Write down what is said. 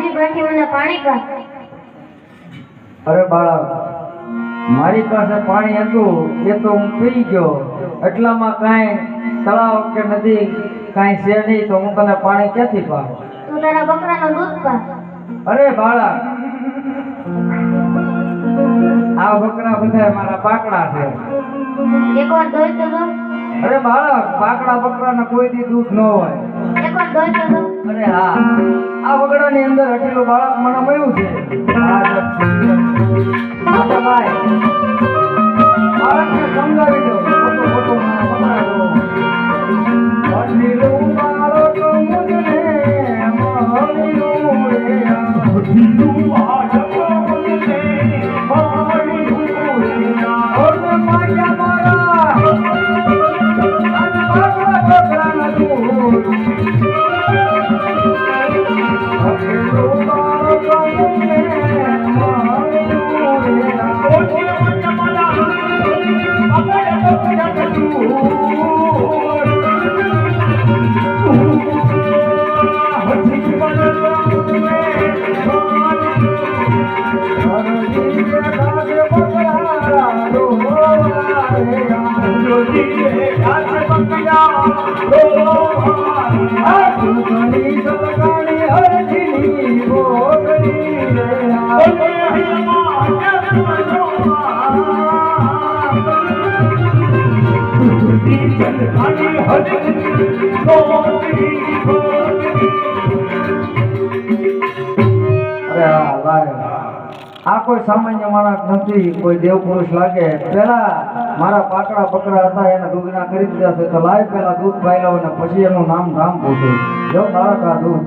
હજી બાકી મને પાણી પા અરે બાળક મારી પાસે પાણી હતું એ તો હું પી ગયો. એટલામાં કાંઈ તળાવ કે નદી કાંઈ છે નહીં તો હું તને પાણી ક્યાંથી પાઉં? તું તારા બકરાનું દૂધ પા અરે બાળક આ બકરા બધા મારા પાકડા છે. એકવાર દોઈ તો દો. અરે બાળક પાકડા બકરાને કોઈ દી દૂધ ન હોય. અરે હા. આ વગડાની અંદર હટેલું બાળક મને મળ્યું છે. ઓ હો હો આ કોઈ સામાન્ય માણસ નથી, કોઈ દેવ લાગે. પેલા મારા પાકડા પકડા હતા, એને દૂધના કરી દીધા તો લાય પેલા દૂધ પાઈ લઉં પછી એનું નામ ધામ પૂછું જો તારકા દૂધ.